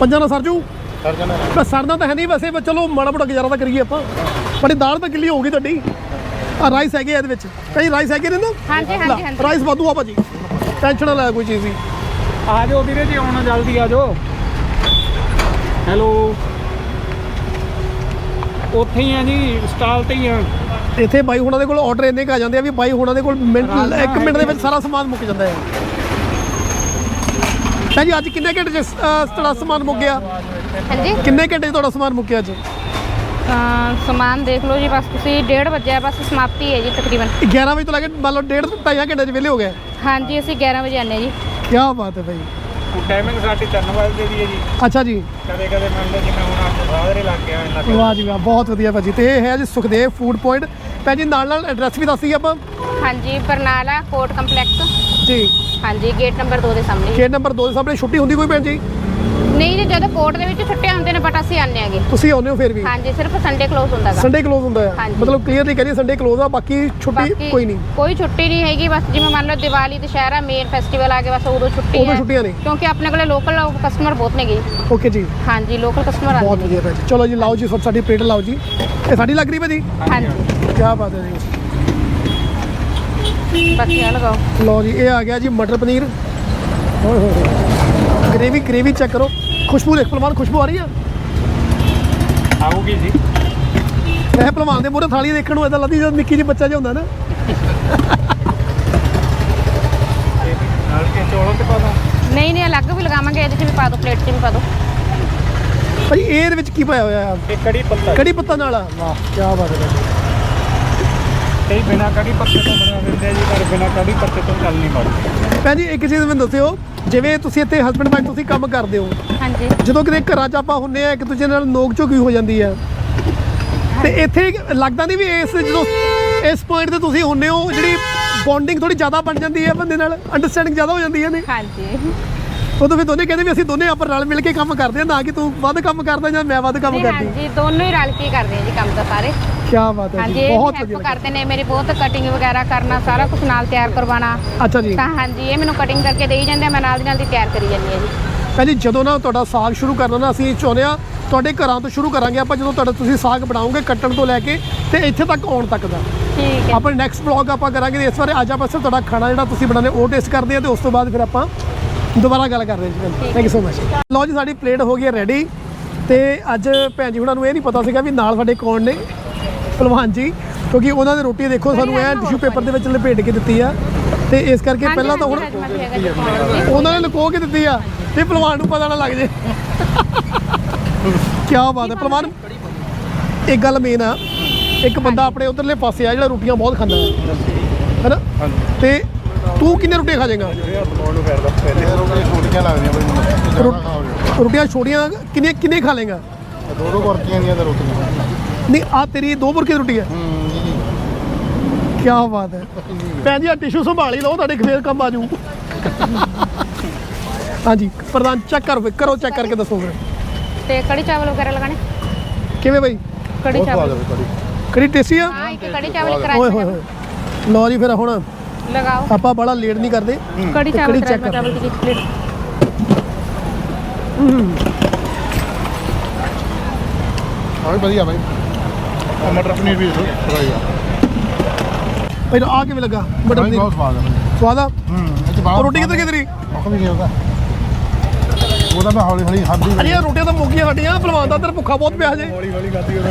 ਪੰਜਾਂ ਨਾਲ ਸਰਜੂ ਸਰ ਜਣਾ ਬਸ ਸਰਦਾ ਤਾਂ ਹੈ ਨਹੀਂ ਵੈਸੇ ਚਲੋ ਮਾੜਾ ਮੋਟਾ ਗੁਜ਼ਾਰਾ ਤਾਂ ਕਰੀਏ ਆਪਾਂ। ਬੜੀ ਦਾਲ ਤਾਂ ਗਿੱਲੀ ਹੋਊਗੀ ਤੁਹਾਡੀ। ਆ ਰਾਈਸ ਹੈਗੇ ਆ ਇਹਦੇ ਵਿੱਚ। ਕਈ ਰਾਈਸ ਹੈਗੇ ਨੇ ਨਾ? ਹਾਂਜੀ, ਹਾਂਜੀ। ਰਾਈਸ ਵਾਧੂ ਆ ਭਾਜੀ। ਟੈਨਸ਼ਨ ਨਾ ਲੈ ਕੋਈ ਚੀਜ਼ ਦੀ। ਆ ਜਾਓ ਵੀਰੇ ਜੀ ਆਉਣਾ ਜਲਦੀ ਆ ਜਾਓ। ਹੈਲੋ ਉੱਥੇ ਹੀ ਆ ਜੀ ਸਟਾਲ ਤੇ ਹੀ ਆ। ਇੱਥੇ ਬਾਈ ਹੁਣਾਂ ਦੇ ਕੋਲ ਆਰਡਰ ਇੰਨੇ ਕੁ ਆ ਜਾਂਦੇ ਆ ਵੀ ਬਾਈ ਹੁਣਾਂ ਦੇ ਕੋਲ ਮਿੰਟ ਇੱਕ ਮਿੰਟ ਦੇ ਵਿੱਚ ਸਾਰਾ ਸਮਾਨ ਮੁੱਕ ਜਾਂਦਾ ਹੈ ਭੈਣ ਜੀ ਅੱਜ ਕਿੰਨੇ ਘੰਟੇ ਚ ਅਹ, ਤੁਹਾਡਾ ਸਮਾਨ ਮੁੱਕ ਗਿਆ? ਹਾਂਜੀ। ਕਿੰਨੇ ਘੰਟੇ 'ਚ ਤੁਹਾਡਾ ਸਮਾਨ ਮੁੱਕਿਆ ਅੱਜ? ਤਾਂ ਸਮਾਨ ਦੇਖ ਲਓ ਜੀ ਬਸ ਤੁਸੀਂ 1:30 ਵਜੇ ਬਸ ਸਮਾਪਤੀ ਹੈ ਜੀ ਤਕਰੀਬਨ। 11 ਵਜੇ ਤੋਂ ਲੈ ਕੇ ਮੰਨ ਲਓ ਡੇਢ ਤੋਂ ਢਾਈ ਘੰਟੇ 'ਚ ਵਿਹਲੇ ਹੋ ਗਏ। ਹਾਂਜੀ ਅਸੀਂ 11 ਵਜੇ ਆਨੇ ਜੀ। ਕੀ ਬਾਤ ਹੈ ਭਾਈ ਟਾਈਮਿੰਗ ਸਾਡੀ 3 ਵਜੇ ਦੀ ਹੈ ਜੀ। ਅੱਛਾ ਜੀ। ਕਦੇ ਕਦੇ ਮੰਨ ਲਓ ਜਿਵੇਂ ਹੁਣ ਅੱਜ ਸਾਦਰੇ ਲੱਗ ਗਿਆ ਇੰਨਾ ਕੁ। ਵਾਹ ਜੀ ਵਾਹ ਬਹੁਤ ਵਧੀਆ ਭਾਜੀ। ਤੇ ਇਹ ਹੈ ਜੀ ਸੁਖਦੇਵ ਫੂਡ ਪੁਆਇੰਟ ਭੈਣ ਜੀ ਨਾਲ ਨਾਲ ਐਡਰੈਸ ਵੀ ਦੱਸ ਦਈਏ ਆਪਾਂ। ਹਾਂਜੀ ਬਰਨਾਲਾ ਕੋਰਟ ਕੰਪਲੈਕਸ ਜੀ। ਹਾਂਜੀ ਗੇਟ ਨੰਬਰ 2 ਦੇ ਸਾਹਮਣੇ। ਗੇਟ ਨੰਬਰ 2 ਦੇ ਸਾਹਮਣੇ ਛੁੱਟੀ ਹੁੰਦੀ ਕੋਈ ਭੈਣ ਜੀ? ਨਹੀਂ ਜੀ ਜਦੋਂ ਕੋਰਟ ਦੇ ਵਿੱਚ ਛੁੱਟੇ ਹੁੰਦੇ ਨੇ ਬਟ ਅਸੀਂ ਆਨੇ ਆਗੇ ਤੁਸੀਂ ਆਉਂਦੇ ਹੋ ਫਿਰ ਵੀ? ਹਾਂਜੀ ਸਿਰਫ ਸੰਡੇ ਕਲੋਜ਼ ਹੁੰਦਾ ਗਾ। ਸੰਡੇ ਕਲੋਜ਼ ਹੁੰਦਾ ਹੈ ਹਾਂਜੀ। ਮਤਲਬ ਕਲੀਅਰਲੀ ਕਰੀਏ ਸੰਡੇ ਕਲੋਜ਼ ਆ ਬਾਕੀ ਛੁੱਟੀ ਬਾਕੀ ਕੋਈ ਨਹੀਂ। ਕੋਈ ਛੁੱਟੀ ਨਹੀਂ ਹੈਗੀ ਬਸ ਜਿਵੇਂ ਮੰਨ ਲਓ ਦੀਵਾਲੀ ਦੁਸ਼ਹਿਰਾ ਮੇਨ ਫੈਸਟੀਵਲ ਆ ਗਏ ਬਸ ਉਦੋਂ ਛੁੱਟੀ ਉਦੋਂ ਹੈ ਛੁੱਟੀਆਂ ਨੇ। ਕਿਉਂਕਿ ਆਪਣੇ ਕੋਲੇ ਲੋਕਲ ਕਸਟਮਰ ਬਹੁਤ ਨੇਗੇ ਓਕੇ ਜੀ। ਹਾਂਜੀ ਲੋਕਲ ਕਸਟਮਰ ਬਹੁਤ ਆਉਂਦੇ ਨੇ। ਵਧੀਆ ਭੈਣ ਜੀ ਚਲੋ ਜੀ ਲਾਓ ਜੀ ਸਾ- ਸਾਡੀ ਪਲੇਟ ਲਾਓ ਜੀ। ਇਹ ਸਾਡੀ ਲੱਗ ਰਹੀ ਭਾਜੀ? ਹਾਂਜੀ। ਕੀ ਬਾਤ ਹੈ ਜੀ। ਬਾਕੀ ਆ ਲਗਾਓ। ਲਓ ਜੀ ਇਹ ਆ ਗਿਆ ਜੀ ਮਟਰ ਪਨੀਰ। ਹੋਏ ਹੋਏ ਹੋਏ। ਗ੍ਰੇਵੀ ਗ੍ਰੇਵੀ ਚੈੱਕ ਕਰੋ। ਖੁਸ਼ਬੂ ਦੇਖ ਪਹਿਲਵਾਨ ਖੁਸ਼ਬੂ ਆ ਰਹੀ ਆ ਆਊਗੀ ਜੀ। ਮੈਂ ਪਹਿਲਵਾਨ ਦੇ ਮੂਹਰੇ ਥਾਲੀ ਦੇਖਣ ਨੂੰ ਇਦਾਂ ਲੱਗਦੀ ਜਦ ਨਿੱਕੀ ਜਿਹੀ ਬੱਚਾ ਜਿਹਾ ਹੁੰਦਾ ਨਾ। ਨਾਲ ਕੇ ਚੌਲਾਂ ਤੇ ਪਾ ਦਾਂ। ਨਹੀਂ ਨਹੀਂ ਅਲੱਗ ਵੀ ਲਗਾਵਾਂਗੇ ਇਹਦੇ 'ਚ ਵੀ ਪਾ ਦਿਓ ਪਲੇਟ 'ਚ ਵੀ ਪਾ ਦਿਓ ਭਾਈ ਇਹ ਇਹਦੇ ਵਿੱਚ ਕੀ ਪਾਇਆ ਹੋਇਆ ਆ? ਇਹ ਕੜੀ ਪੱਤਾ। ਕੜੀ ਪੱਤਾ ਨਾਲ ਆ। ਵਾਹ ਕੀ ਬਾਤ ਹੈ ਕਈ ਬਿਨਾ ਕੜੀ ਪੱਤੇ ਤੋਂ ਬਣਾ ਦਿੰਦੇ ਆ ਜੀ ਪਰ ਬਿਨਾ ਕੜੀ ਪੱਤੇ ਤੋਂ ਚੱਲ ਨਹੀਂ ਪੜਦੀ ਭੈਣ ਜੀ ਇੱਕ ਚੀਜ਼ ਮੈਨੂੰ ਦੱਸਿਓ ਜਿਵੇਂ ਤੁਸੀਂ ਇੱਥੇ ਹਸਬੰਡ ਵਾਈਫ ਤੁਸੀਂ ਕੰਮ ਕਰਦੇ ਹੋ ਹਾਂਜੀ। ਜਦੋਂ ਕਿਤੇ ਘਰਾਂ 'ਚ ਆਪਾਂ ਹੁੰਨੇ ਆ ਇੱਕ ਦੂਜੇ ਨਾਲ ਨੋਕ ਝੋਕੀ ਹੋ ਜਾਂਦੀ ਆ। ਤੇ ਇੱਥੇ ਲੱਗਦਾ ਨਹੀਂ ਵੀ ਇਸ ਜਦੋਂ ਇਸ ਪੁਆਇੰਟ ਤੇ ਤੁਸੀਂ ਹੁੰਨੇ ਹੋ ਜਿਹੜੀ ਬੌਂਡਿੰਗ ਥੋੜੀ ਜ਼ਿਆਦਾ ਬਣ ਜਾਂਦੀ ਹੈ ਬੰਦੇ ਨਾਲ ਅੰਡਰਸਟੈਂਡਿੰਗ ਜ਼ਿਆਦਾ ਹੋ ਜਾਂਦੀਆਂ ਨੇ? ਹਾਂਜੀ। ਉਦੋਂ ਫਿਰ ਦੋਨੇ ਕਹਿੰਦੇ ਵੀ ਅਸੀਂ ਦੋਨੇ ਆਪਾਂ ਰਲ ਮਿਲ ਕੇ ਕੰਮ ਕਰਦੇ ਆ ਨਾ ਕਿ ਤੂੰ ਵੱਧ ਕੰਮ ਕਰਦਾ ਜਾਂ ਮੈਂ ਵੱਧ ਕੰਮ ਕਰਦੀ। ਹਾਂਜੀ ਦੋਨੋਂ ਹੀ ਰਲ ਕੇ ਕਰਦੇ ਆ ਜੀ ਕੰਮ ਤਾਂ ਸਾਰੇ। ਕੀ ਬਾਤ ਹੈ ਹਾਂਜੀ ਜੀ ਬਹੁਤ ਹੈਲਪ ਵਧੀਆ ਕਰਦੇ ਨੇ ਮੇਰੀ ਬਹੁਤ ਕਟਿੰਗ ਵਗੈਰਾ ਕਰਨਾ ਸਾਰਾ ਕੁਝ ਨਾਲ ਤਿਆਰ ਕਰਵਾਉਣਾ। ਅੱਛਾ ਜੀ। ਤਾਂ ਹਾਂਜੀ ਇਹ ਮੈਨੂੰ ਕਟਿੰਗ ਕਰਕੇ ਦੇਈ ਜਾਂਦੇ ਆ, ਮੈਂ ਨਾਲ ਦੀ ਨਾਲ ਦੀ ਤਿਆਰ ਕਰੀ ਜਾਂਦੀ ਆ ਜੀ। ਜੀ ਜਦੋਂ ਨਾ ਤੁਹਾਡਾ ਸਾਗ ਸ਼ੁਰੂ ਕਰਨਾ ਨਾ ਅਸੀਂ ਚਾਹੁੰਦੇ ਆ ਤੁਹਾਡੇ ਘਰਾਂ ਤੋਂ ਸ਼ੁਰੂ ਕਰਾਂਗੇ ਆਪਾਂ ਜਦੋਂ ਤੁਹਾਡਾ ਤੁਸੀਂ ਸਾਗ ਬਣਾਓਗੇ ਕੱਟਣ ਤੋਂ ਲੈ ਕੇ ਤੇ ਇੱਥੇ ਤੱਕ ਆਉਣ ਤੱਕ ਦਾ। ਠੀਕ ਹੈ। ਆਪਣੇ ਨੈਕਸਟ ਵਲੌਗ ਆਪਾਂ ਕਰਾਂਗੇ ਇਸ ਬਾਰੇ ਅੱਜ ਆਪਾਂ ਸਿਰਫ ਤੁਹਾਡਾ ਖਾਣਾ ਜਿਹੜਾ ਤੁਸੀਂ ਬਣਾਉਂਦੇ ਉਹ ਟੇਸਟ ਕਰਦੇ ਆ ਤੇ ਉਸ ਤੋਂ ਬਾਅਦ ਫਿਰ ਆਪਾਂ ਦੁਬਾਰਾ ਗੱਲ ਕਰਦੇ ਹਾਂ ਜੀ। ਥੈਂਕ ਯੂ ਸੋ ਮਚ ਲਓ ਜੀ ਸਾਡੀ ਪਲੇਟ ਹੋ ਗਈ ਹੈ ਰੈਡੀ ਤੇ ਅੱਜ ਭੈਣ ਜੀ ਹੁਣਾਂ ਨੂੰ ਇਹ ਨਹੀਂ ਪਤਾ ਸੀਗਾ ਵੀ ਨਾਲ ਸਾਡੇ ਕੌਣ ਨੇ। ਭਲਵਾਨ ਜੀ ਕਿਉਂਕਿ ਉਹਨਾਂ ਦੀ ਰੋਟੀ ਦੇਖੋ ਸਾਨੂੰ ਐ ਟਿਸ਼ੂ ਪੇਪਰ ਦੇ ਵਿੱਚ ਲਪੇਟ ਕੇ ਦਿੱਤੀ ਆ। ਤੇ ਇਸ ਕਰਕੇ ਪਹਿਲਾਂ ਤਾਂ ਹੁਣ। ਉਹਨਾਂ ਨੇ ਲੁਕੋ ਕੇ ਦਿੱਤੀ ਆ ਤੇ ਭਲਵਾਨ ਨੂੰ ਪਤਾ ਨਾ ਲੱਗ ਜੇ। ਕੀ ਬਾਤ ਹੈ ਭਲਵਾਨ ਇੱਕ ਗੱਲ ਮੇਨ ਆ ਇੱਕ ਬੰਦਾ ਆਪਣੇ ਉਧਰਲੇ ਪਾਸੇ ਆ ਜਿਹੜਾ ਰੋਟੀਆਂ ਬਹੁਤ ਖਾਂਦਾ ਹੈ। ਹੈਨਾ? ਤੇ ਤੂੰ ਕਿੰਨੇ ਰੋਟੀਆਂ ਖਾ ਜਾਏਗਾ? ਨੂੰ ਰੋਟੀਆਂ ਛੋਟੀਆਂ ਕਿੰਨੇ ਕਿੰਨੇ ਖਾ ਲੇਗਾ ਦੋ ਦੋ ਕੁਰਤੀਆਂ ਦੀਆਂ ਰੋਟੀਆਂ। ਨਹੀਂ ਆ ਤੇਰੀ ਦੋ ਬੁਰਕੇ ਦੀ ਰੋਟੀ ਹੈ। ਹੂੰ ਜੀ ਕੀ ਬਾਤ ਹੈ। ਭੈਣ ਜੀ ਆ ਟਿਸ਼ੂ ਸੰਭਾਲ ਹੀ ਲਓ ਤੁਹਾਡੇ ਫੇਰ ਕੰਮ ਆ ਜੂ ਹਾਂਜੀ ਪ੍ਰਧਾਨ ਚੈੱਕ ਕਰੋ ਫਿਰ, ਕਰੋ ਚੈੱਕ ਕਰਕੇ ਦੱਸੋ ਫਿਰ। ਤੇ ਕੜੀ ਚਾਵਲ ਵਗੈਰਾ ਲਗਾਣੇ ਕਿਵੇਂ ਬਈ? ਕੜੀ ਚਾਵਲ। ਹੈ ਕੜੀ। ਟੇਸਟੀ ਆ? ਹਾਂ ਇੱਕ ਕੜੀ ਚਾਵਲ ਇੱਕ ਓਏ ਹੋਏ ਹੋਏ ਲਓ ਜੀ ਫਿਰ ਹੁਣ ਲਗਾਓ। ਆਪਾਂ ਬੜਾ ਲੇਟ ਨਹੀਂ ਕਰਦੇ। ਕੜੀ ਚਾਵਲ ਕਰ। ਚਾਵਲ ਦੀ ਇੱਕ ਪਲੇਟ ਆ ਵੀ ਵਧੀਆ ਬਾਈ। ਉਹ ਮਟਰ ਪਨੀਰ ਵੀ ਫਰਾਈ ਆ। ਪਹਿਲਾਂ ਆ ਕਿਵੇਂ ਲੱਗਾ? ਬਟਰ ਬਾਈ ਦੀ ਬਹੁਤ ਸਵਾਦ ਹੈ ਸਵਾਦ ਆ? ਹੂੰ ਇਹ ਚ ਬਾਹਰ ਰੋਟੀ ਕਿੱਧਰ ਕਿੱਧਰੀ ਮੁੱਕ ਵੀ ਗਿਆ ਉਹਦਾ ਉਹਦਾ ਮੈਂ ਹੌਲੀ ਹੌਲੀ ਖਾਧੀ ਅਰੇ ਯਾਰ ਰੋਟੀਆਂ ਤਾਂ ਮੁੱਕੀਆਂ ਸਾਡੀਆਂ ਭਲਵਾਨ ਦਾ ਅੰਦਰ ਭੁੱਖਾ ਬਹੁਤ ਪਿਆ ਜੇ ਹੌਲੀ ਹੌਲੀ ਖਾਦੀ ਉਹਦਾ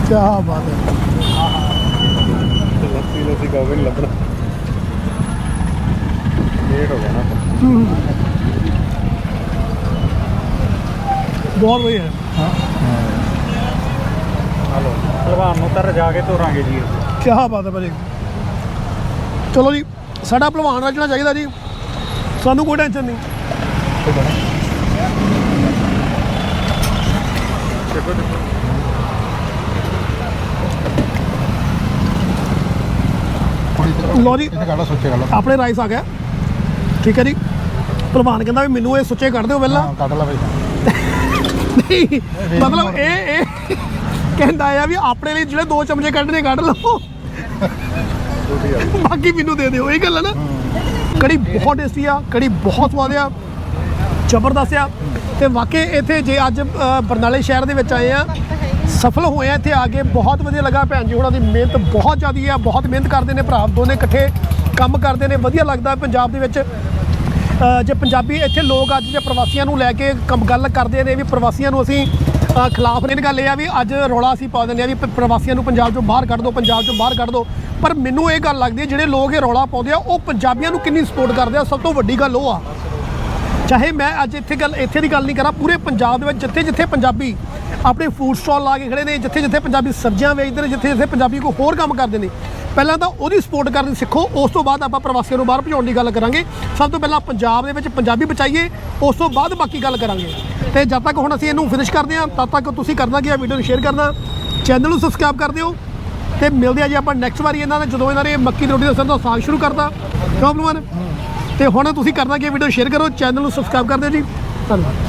ਕੀ ਬਾਤ ਹੈ। ਲੱਸੀ ਲੱਸੀ ਕਾਵੇ ਨਹੀਂ ਲੱਭਣਾ। ਲੇਟ ਹੋ ਗਿਆ ਨਾ। ਬਹੁਤ ਵਧੀਆ। ਹਲੋ। ਭਲਵਾਨ ਨੂੰ ਤਾਂ ਰਜਾ ਕੇ ਤੋਰਾਂਗੇ ਜੀ ਕੀ ਬਾਤ ਹੈ ਭਾਜੀ। ਚਲੋ ਜੀ ਸਾਡਾ ਭਲਵਾਨ ਰੱਜਣਾ ਚਾਹੀਦਾ ਜੀ। ਸਾਨੂੰ ਕੋਈ ਟੈਨਸ਼ਨ ਨਹੀਂ। ਲਓ ਜੀ ਆਪਣੇ ਰਾਈਸ ਆ ਗਿਆ। ਠੀਕ ਹੈ ਜੀ। ਭਲਵਾਨ ਕਹਿੰਦਾ ਵੀ ਮੈਨੂੰ ਇਹ ਸੁੱਚੇ ਕੱਢ ਦਿਓ ਪਹਿਲਾਂ ਕੱਢ ਲਾ ਬਈ ਨਹੀਂ, ਮਤਲਬ ਇਹ ਇਹ ਕਹਿੰਦਾ ਆ ਵੀ ਆਪਣੇ ਲਈ ਜਿਹੜੇ ਦੋ ਚਮਚੇ ਕੱਢਣੇ ਕੱਢ ਲਓ। ਬਾਕੀ ਮੈਨੂੰ ਦੇ ਦਿਓ, ਇਹ ਗੱਲ ਹੈ ਨਾ। ਕੜੀ ਬਹੁਤ ਟੇਸਟੀ ਆ, ਕੜੀ ਬਹੁਤ ਸਵਾਦ ਆ, ਜ਼ਬਰਦਸਤ ਆ। ਤੇ ਵਾਕਈ ਇੱਥੇ ਜੇ ਅੱਜ ਬਰਨਾਲੇ ਸ਼ਹਿਰ ਦੇ ਵਿੱਚ ਆਏ ਆ, ਸਫਲ ਹੋਏ ਆ ਇੱਥੇ ਆ ਕੇ, ਬਹੁਤ ਵਧੀਆ ਲੱਗਾ ਭੈਣ ਜੀ, ਉਹਨਾਂ ਦੀ ਮਿਹਨਤ ਬਹੁਤ ਜ਼ਿਆਦੀ ਆ, ਬਹੁਤ ਮਿਹਨਤ ਕਰਦੇ ਨੇ ਭਰਾ, ਦੋਨੇ ਇਕੱਠੇ ਕੰਮ ਕਰਦੇ ਨੇ, ਵਧੀਆ ਲੱਗਦਾ ਪੰਜਾਬ ਦੇ ਵਿੱਚ। ਜੇ ਪੰਜਾਬੀ ਇੱਥੇ ਲੋਕ ਅੱਜ ਜੇ ਪ੍ਰਵਾਸੀਆਂ ਨੂੰ ਲੈ ਕੇ ਕੰਮ ਗੱਲ ਕਰਦੇ ਨੇ ਵੀ ਪ੍ਰਵਾਸੀਆਂ ਨੂੰ ਅਸੀਂ ਅ, ਖਿਲਾਫ ਨਹੀਂ ਗੱਲ ਇਹ ਆ ਵੀ ਅੱਜ ਰੌਲਾ ਅਸੀਂ ਪਾ ਦਿੰਦੇ ਆ ਵੀ ਪ੍ਰਵਾਸੀਆਂ ਨੂੰ ਪੰਜਾਬ ਚੋਂ ਬਾਹਰ ਕੱਢ ਦਿਓ ਪੰਜਾਬ ਚੋਂ ਬਾਹਰ ਕੱਢ ਦਿਓ ਪਰ ਮੈਨੂੰ ਇਹ ਗੱਲ ਲੱਗਦੀ ਹੈ ਜਿਹੜੇ ਲੋਕ ਇਹ ਰੌਲਾ ਪਾਉਂਦੇ ਆ ਉਹ ਪੰਜਾਬੀਆਂ ਨੂੰ ਕਿੰਨੀ ਸਪੋਰਟ ਕਰਦੇ ਆ? ਸਭ ਤੋਂ ਵੱਡੀ ਗੱਲ ਉਹ ਆ। ਚਾਹੇ ਮੈਂ ਅੱਜ ਇੱਥੇ ਗੱਲ ਇੱਥੇ ਦੀ ਗੱਲ ਨਹੀਂ ਕਰਾਂ ਪੂਰੇ ਪੰਜਾਬ ਦੇ ਵਿੱਚ ਜਿੱਥੇ ਜਿੱਥੇ ਪੰਜਾਬੀ ਆਪਣੇ ਫੂਡ ਸਟਾਲ ਲਾ ਕੇ ਖੜੇ ਨੇ, ਜਿੱਥੇ ਜਿੱਥੇ ਪੰਜਾਬੀ ਸਬਜ਼ੀਆਂ ਵੇਚਦੇ ਨੇ, ਜਿੱਥੇ ਜਿੱਥੇ ਪੰਜਾਬੀ ਕੋਈ ਹੋਰ ਕੰਮ ਕਰਦੇ ਨੇ। ਪਹਿਲਾਂ ਤਾਂ ਉਹਦੀ ਸਪੋਰਟ ਕਰਨੀ ਸਿੱਖੋ, ਉਸ ਤੋਂ ਬਾਅਦ ਆਪਾਂ ਪ੍ਰਵਾਸੀਆਂ ਨੂੰ ਬਾਹਰ ਭਜਾਉਣ ਦੀ ਗੱਲ ਕਰਾਂਗੇ। ਸਭ ਤੋਂ ਪਹਿਲਾਂ ਪੰਜਾਬ ਦੇ ਵਿੱਚ ਪੰਜਾਬੀ ਬਚਾਈਏ ਉਸ ਤੋਂ ਬਾਅਦ ਬਾਕੀ ਗੱਲ ਕਰਾਂਗੇ। ਤੇ ਜਦ ਤੱਕ ਹੁਣ ਅਸੀਂ ਇਹਨੂੰ ਫਿਨਿਸ਼ ਕਰਦੇ ਹਾਂ, ਤਦ ਤੱਕ ਤੁਸੀਂ ਕਰਨਾ ਕੀ ਆ ਵੀਡੀਓ ਨੂੰ ਸ਼ੇਅਰ ਕਰਨਾ। ਚੈਨਲ ਨੂੰ ਸਬਸਕ੍ਰਾਈਬ ਕਰ ਦਿਓ। ਤੇ ਮਿਲਦੇ ਆ ਜੀ ਆਪਾਂ ਨੈਕਸਟ ਵਾਰੀ ਇਹਨਾਂ ਨੇ ਜਦੋਂ ਇਹਨਾਂ ਨੇ ਮੱਕੀ ਦੀ ਰੋਟੀ ਦਾ ਸਰੋਂ ਦਾ ਸਾਗ ਸ਼ੁਰੂ ਕਰਤਾ। ਕਿਉਂ ਭਲਵਾਨ ਤੇ ਹੁਣ ਤੁਸੀਂ ਕਰਨਾ ਕੀ ਵੀਡੀਓ ਸ਼ੇਅਰ ਕਰੋ ਚੈਨਲ ਨੂੰ ਸਬਸਕ੍ਰਾਈਬ ਕਰ ਦਿਓ ਜੀ। ਧੰਨਵਾਦ।